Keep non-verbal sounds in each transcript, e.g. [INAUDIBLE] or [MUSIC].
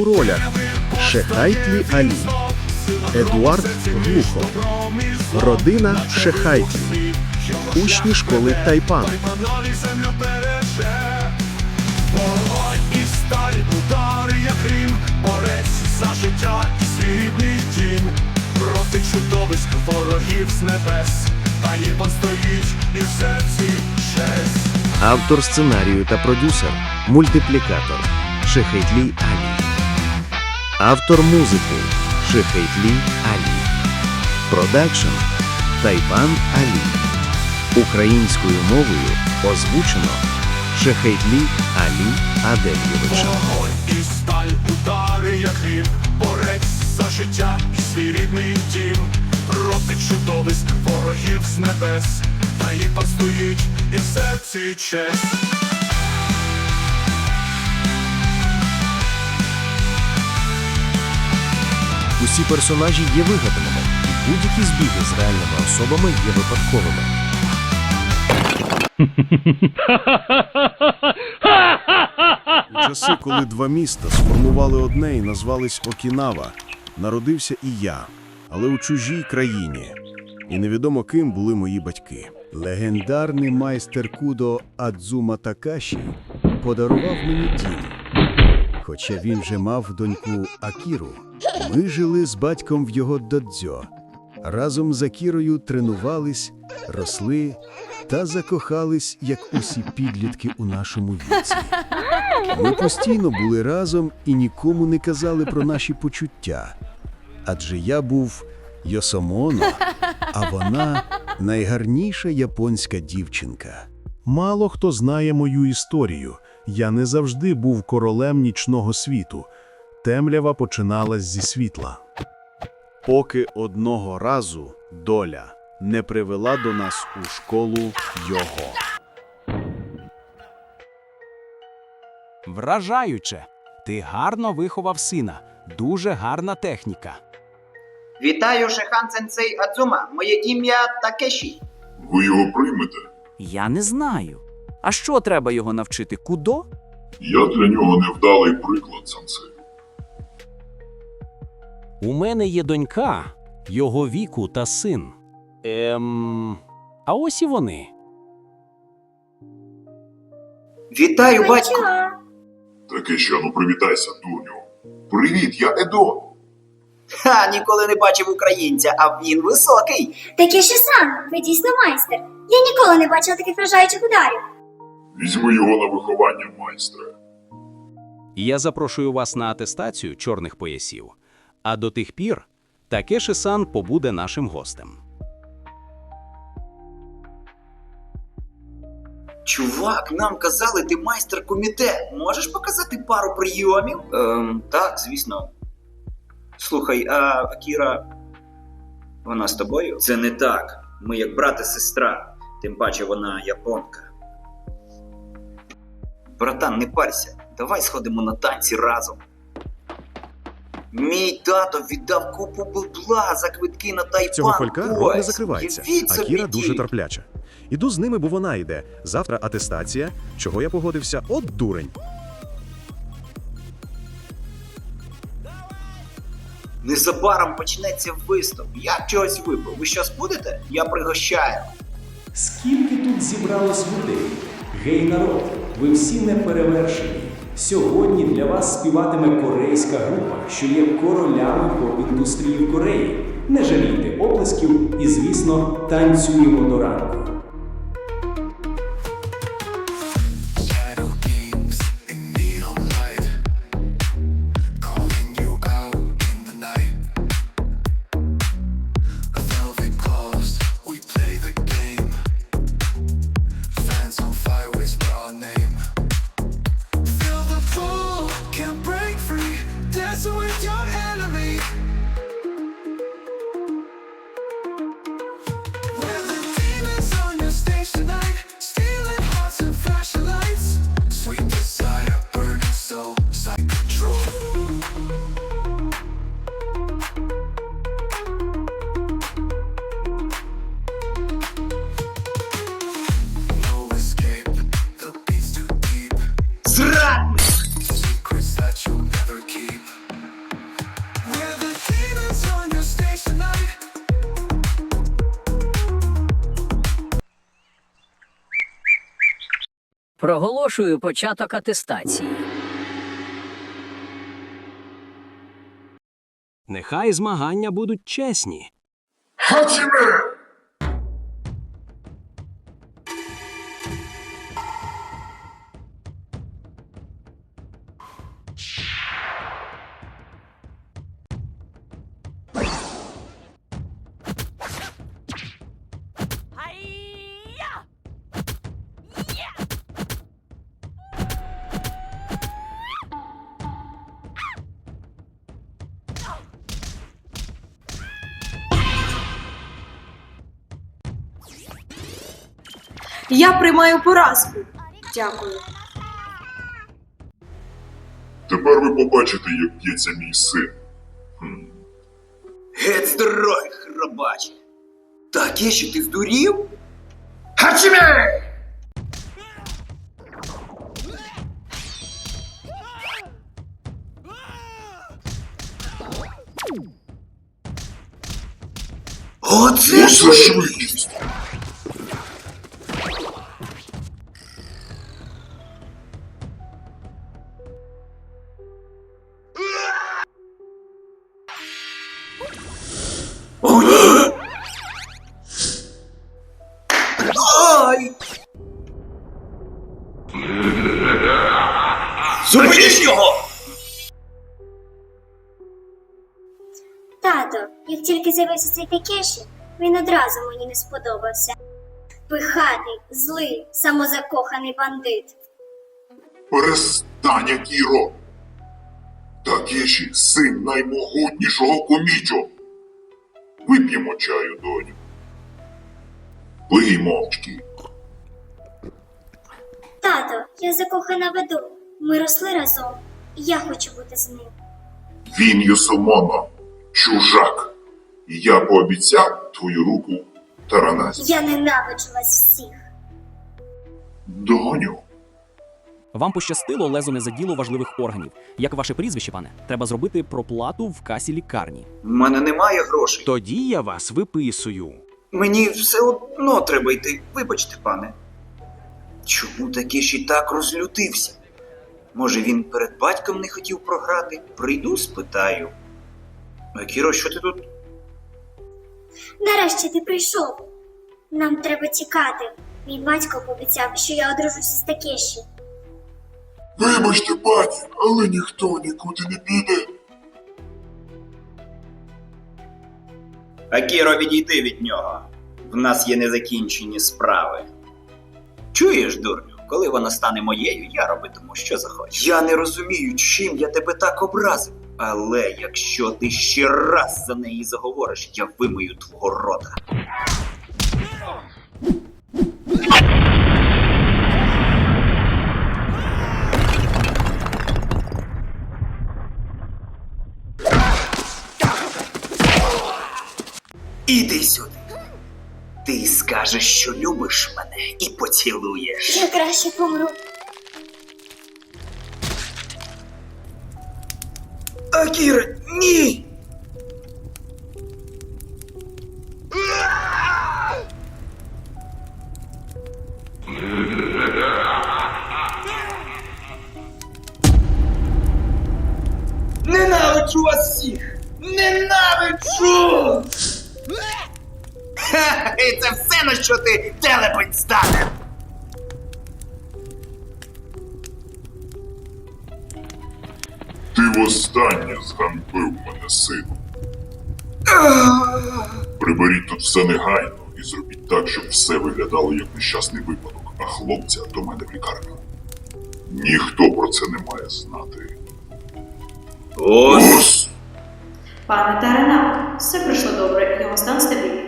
У ролях Шехайтлі Алі, Едуард Глухов, Родина Шехайтлі, Учні школи Тайпан, життя і рідний дім. Проти чудовиськ ворогів з небес, та Єван стоїть і в серці честь. Автор сценарію та продюсер, мультиплікатор Шехайтлі Алі, автор музики Шехайтлі Алі, продакшн Тайпан Алі. Українською мовою озвучено Шехайтлі Алі Адельєвича. Вогонь і сталь, удари, як грім, борець за життя і свій рідний дім. Проти чудовиськ ворогів з небес, та Єван стоїть і в серці честь. Усі персонажі є вигаданими, і будь-які збіги з реальними особами є випадковими. [LAUGHS] У часи, коли два міста сформували одне і назвались Окінава, народився і я, але у чужій країні. І невідомо ким були мої батьки. Легендарний майстер Кудо Адзума Такаші подарував мені дім. Хоча він вже мав доньку Акіру, ми жили з батьком в його додзьо. Разом з Акірою тренувались, росли та закохались, як усі підлітки у нашому віці. Ми постійно були разом і нікому не казали про наші почуття. Адже я був Йосомоно, а вона найгарніша японська дівчинка. Мало хто знає мою історію. Я не завжди був королем нічного світу. Темрява починалась зі світла. Поки одного разу доля не привела до нас у школу його. Вражаюче. Ти гарно виховав сина. Дуже гарна техніка. Вітаю, Шихан Сенсей Адзума. Моє ім'я Такеші. Ви його приймете? Я не знаю. А що треба його навчити? Кудо? Я для нього невдалий приклад, сенсей. У мене є донька, його віку та син. Ем. А ось і вони. Вітаю, батько. Таке що, ну привітайся, дурню. Привіт, я Едо. Ха, ніколи не бачив українця, а він високий. Такеші сан, ви дійсно майстер. Я ніколи не бачила таких вражаючих ударів. Візьми його на виховання, майстре. Я запрошую вас на атестацію чорних поясів. А до тих пір Такеши сан побуде нашим гостем. Чувак, нам казали, ти майстер комітет. Можеш показати пару прийомів? Ем, так, звісно. Слухай, а Акіра. Вона з тобою? Це не так. Ми як брат і сестра. Тим паче вона японка. Братан, не парся. Давай сходимо на танці разом. Мій тато віддав купу бабла за квитки на Тайпан. Цього холька рот не закривається. Явіть собі Акіра дуже терпляча. Іду з ними, бо вона йде. Завтра атестація. Чого я погодився? От дурень. Незабаром почнеться виступ. Я чогось випив. Ви щось будете? Я пригощаю. Скільки тут зібралось людей? Гей народ, ви всі не перевершені. Сьогодні для вас співатиме корейська група, що є королями поп-індустрії в Кореї. Не жалійте оплесків і, звісно, танцюємо до ранку. Проголошую початок атестації. Нехай змагання будуть чесні. Я приймаю поразку. Дякую. Тепер ви побачите, як б'ється мій син. Геть здоровий, хробаче. Таке, що ти здурів? Хачіме! Оце Оце швидкість! Зупиніть! Тато, як тільки з'явився цей Такеші, він одразу мені не сподобався. Пихатий, злий, самозакоханий бандит. Перестань, Акіро! Такеші син наймогутнішого комічо. Вип'ємо чаю, доню. Пий мовчки. Тато, я закохана веду. Ми росли разом, і я хочу бути з ним. Він Юсумоно, чужак. Я пообіцяв твою руку Таранасі. Я ненавиджу вас всіх. Доню. Вам пощастило, лезо не заділо важливих органів. Як ваше прізвище, пане? Треба зробити проплату в касі лікарні. У мене немає грошей. Тоді я вас виписую. Мені все одно треба йти. Вибачте, пане. Чому таки ще й так розлютився? Може, він перед батьком не хотів програти? Прийду, спитаю. Акіро, що ти тут? Нарешті ти прийшов. Нам треба тікати. Мій батько пообіцяв, що я одружуся з Такеші. Вибачте, пані, але ніхто нікуди не піде. Акіро, відійди від нього. В нас є незакінчені справи. Чуєш, дурню, коли вона стане моєю, я робитиму, що захочу. Я не розумію, чим я тебе так образив. Але якщо ти ще раз за неї заговориш, я вимию твого рота. Іди сюди. Ти скажеш, що любиш мене, і поцілуєш. Я краще помру. Акіра, ні! Ненавиджу вас всіх! Ненавиджу! [LAUGHS] І це все, на що ти телепень стане! Ти востаннє зганьбив мене, сину. Приберіть тут все негайно і зробіть так, щоб все виглядало як нещасний випадок, а хлопця до мене в лікарню. Ніхто про це не має знати. Ось! Ос! Пане Тарана, все пройшло добре, його стан стабільний.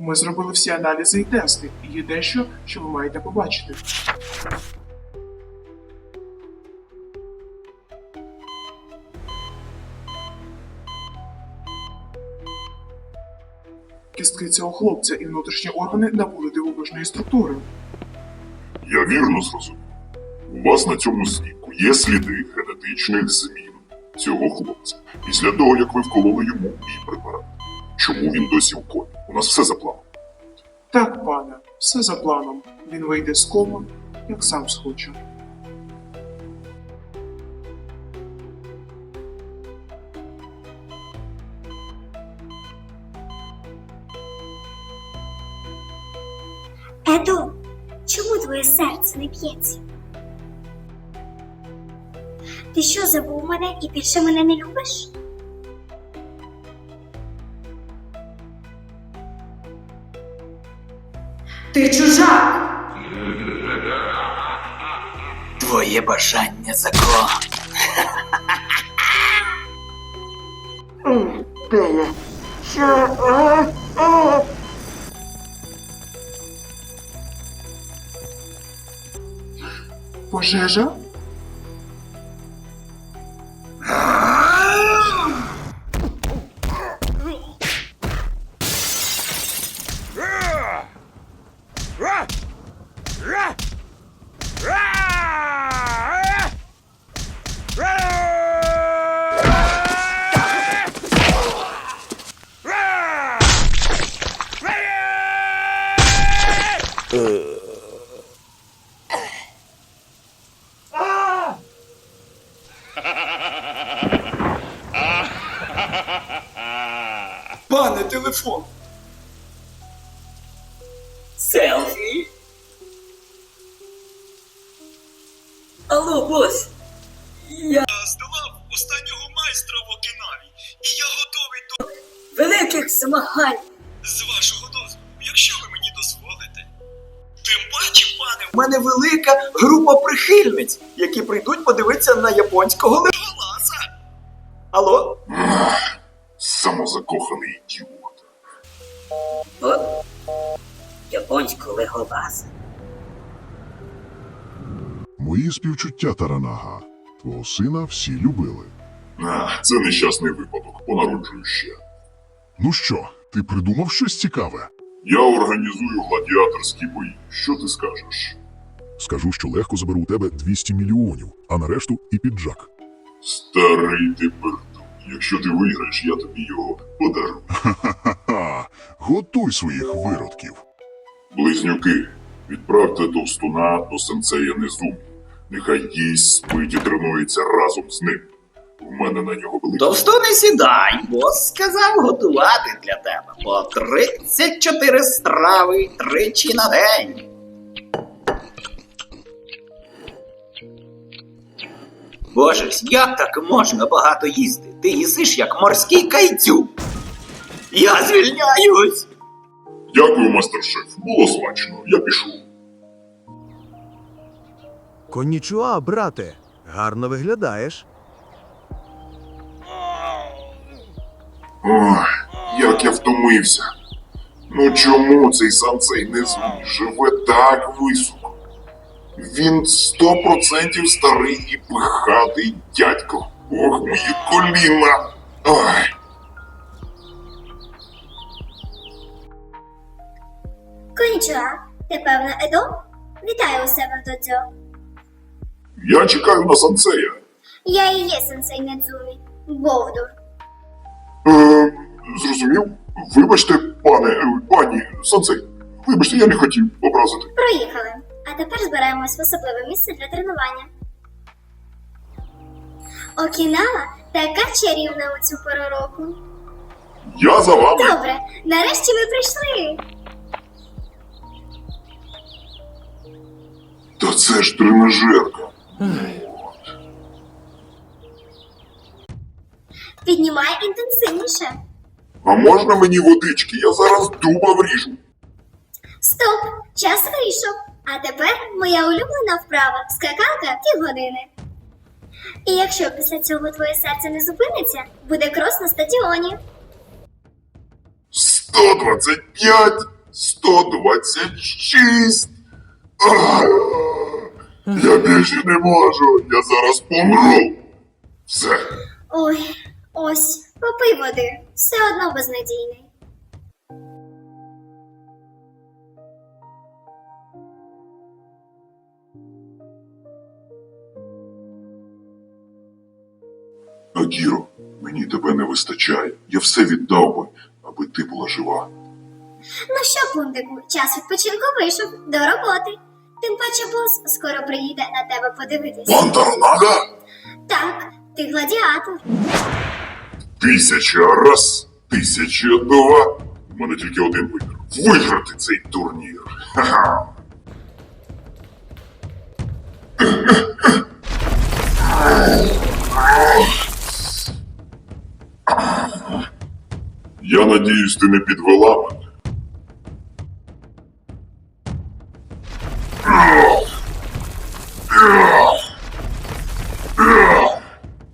Ми зробили всі аналізи і тести, і є дещо, що ви маєте побачити. Кістки цього хлопця і внутрішні органи набули дивовижної структури. Я вірно зрозумів. У вас на цьому знімку є сліди генетичних змін цього хлопця після того, як ви вкололи йому мій препарат. Чому він досі в комі? У нас все за планом. Так, пане, все за планом. Він вийде з кома, як сам схоче. Еду, чому твоє серце не б'ється? Ти що забув мене і більше мене не любиш? Бажання закон. Пожежа? Пане телефон. Селфі. Алло, бос. Я здолав останнього майстра в Окінаві, і я готовий до великих змагань. З вашого дозволу, якщо ви мені дозволите. Тим паче, пане, у мене велика група прихильниць, які прийдуть подивитися на японського леголаса. Алло? Самозакоханий ідіот. От японського леголаса. Мої співчуття, Таранага. Твого сина всі любили. А, це нещасний випадок, понароджую ще. Ну що, ти придумав щось цікаве? Я організую гладіаторські бої. Що ти скажеш? Скажу, що легко заберу у тебе 200 мільйонів, а на решту і піджак. Старий ти пердун. Якщо ти виграєш, я тобі його подарую. Ха-ха-ха! Готуй своїх виродків. Близнюки, відправте товстуна до сенсея Незумі. Нехай їсть, спить і тренується разом з ним. У мене на нього велика. Товсто не сідай, бос сказав готувати для тебе по 34 страви тричі на день. Боже ж, як так можна багато їсти? Ти їсиш як морський кайцю. Я звільняюсь. Дякую, мастер-шеф. Було смачно. Я пішов. Коннічуа, брате, гарно виглядаєш. Ой, як я втомився. Ну чому цей сансей Незумі живе так високо? Він сто процентів старий і пихатий дядько. Ох, мої коліна. Ой. Конічуа, ти певна Едо? Вітаю у себе в додзьо. Я чекаю на сансея. Я і є сенсей Недзумі. Бовдур. Е, зрозумів? Вибачте, пане, е, пані сансей. Вибачте, я не хотів образити. Проїхали. А тепер збираємось в особливе місце для тренування. Окінава така чарівна у цю пору року. Я за вами. Добре, нарешті ми прийшли. Та це ж тренажерка. Піднімай інтенсивніше. А можна мені водички? Я зараз дуба вріжу. Стоп! Час вийшов. А тепер моя улюблена вправа скакалка півгодини. І якщо після цього твоє серце не зупиниться, буде крос на стадіоні. 125, 126. Ах, Я більше не можу. Я зараз помру. Все. Ой, ось, попий води, все одно безнадійний. Акіро, мені тебе не вистачає. Я все віддав би, аби ти була жива. Ну що, пундику, час відпочинку вийшов до роботи. Тим паче бос скоро приїде на тебе подивитись. Бондарнага? Так, ти гладіатор. Тисяча раз, тисяча два. У мене тільки один вибір. Виграти цей турнір. Ха-ха. Надіюсь, ти не підвела мене.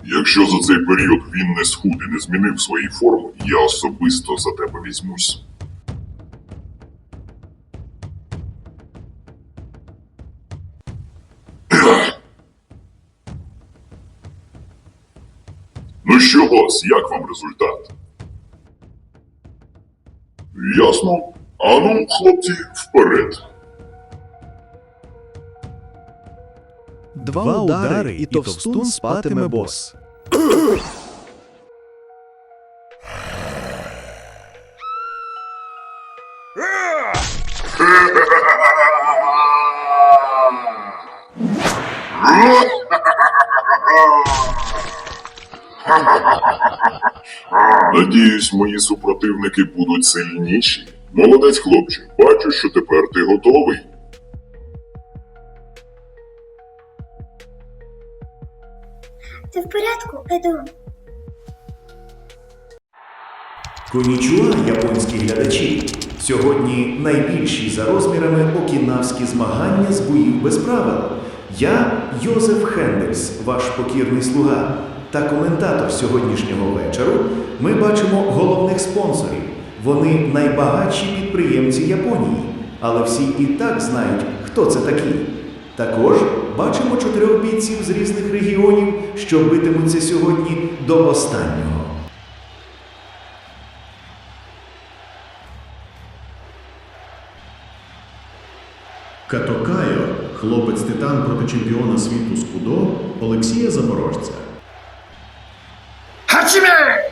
Якщо за цей період він не схуд і не змінив свої форми, я особисто за тебе візьмусь. Ну що, бос, як вам результат? Ясно. А ну, хлопці, вперед. Два удари, і товстун спатиме бос. Надіюсь, мої супротивники будуть сильніші. Молодець, хлопче, бачу, що тепер ти готовий. Ти в порядку, Еду? Конічуа, японські глядачі. Сьогодні найбільші за розмірами окінавські змагання з боїв без правил. Я Йозеф Хендельс, ваш покірний слуга, та коментатор сьогоднішнього вечору. Ми бачимо головних спонсорів. Вони найбагатші підприємці Японії, але всі і так знають, хто це такі. Також бачимо чотирьох бійців з різних регіонів, що битимуться сьогодні до останнього. Катокайо, хлопець титан проти чемпіона світу з кудо Олексія Запорожця. Хачіме!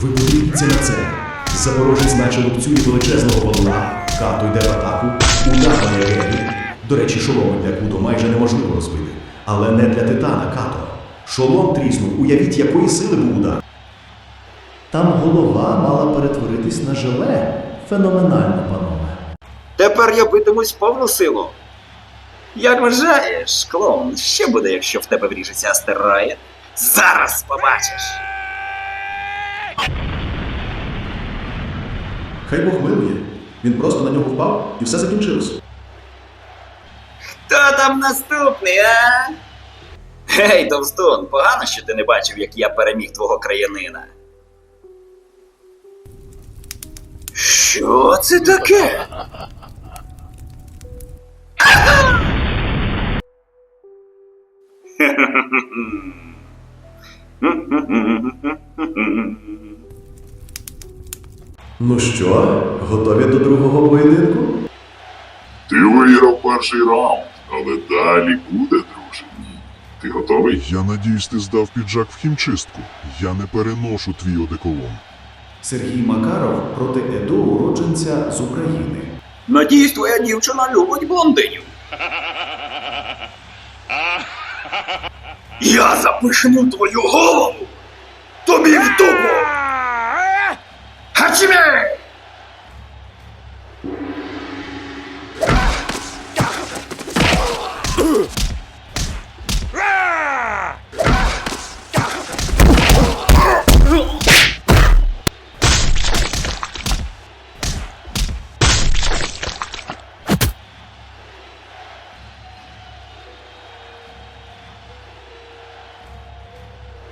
Ви подивіться на це. Запорожець наче лупцює величезного валуна, като йде в атаку, удар на Єгері. До речі, шолом для кудо майже неможливо розбити. Але не для титана, като. Шолом тріснув, уявіть, якої сили був удар. Там голова мала перетворитись на желе. Феноменально, панове. Тепер я битимусь повну силу. Як вважаєш, клоун, що буде, якщо в тебе вріжеться астероїд? Зараз побачиш. Хай Бог милує. Він просто на нього впав і все закінчилось. Хто там наступний, а? Гей, Товстун, погано, що ти не бачив, як я переміг твого краянина. Що це таке? [LAUGHS] Ну що, готові до другого поєдинку? Ти виграв перший раунд, але далі буде, друже. Ти готовий? Я надіюсь, ти здав піджак в хімчистку. Я не переношу твій одеколон. Сергій Макаров проти Еду уродженця з України. Надіюсь, твоя дівчина любить блондинів. Я запишну твою голову! Тобі в дупу! Хачіме!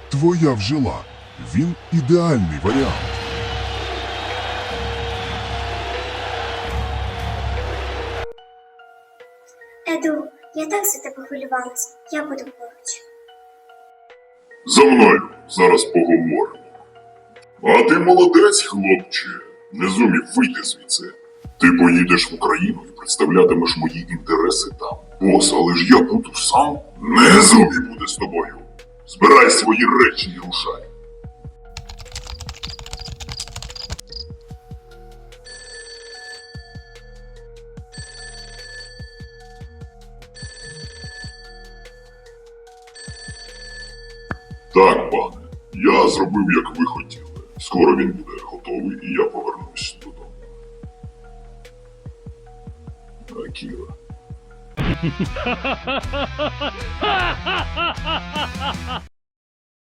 Твоя вжила. Він ідеальний варіант. Хвилювалася. Я буду поруч. За мною зараз поговоримо. А ти молодець, хлопче. Не зумів вийти звідси. Ти поїдеш в Україну і представлятимеш мої інтереси там. Бос, але ж я буду сам. Не зумі буде з тобою. Збирай свої речі і рушай. Я зробив, як ви хотіли. Скоро він буде готовий, і я повернусь додому. Акіра. [LAUGHS]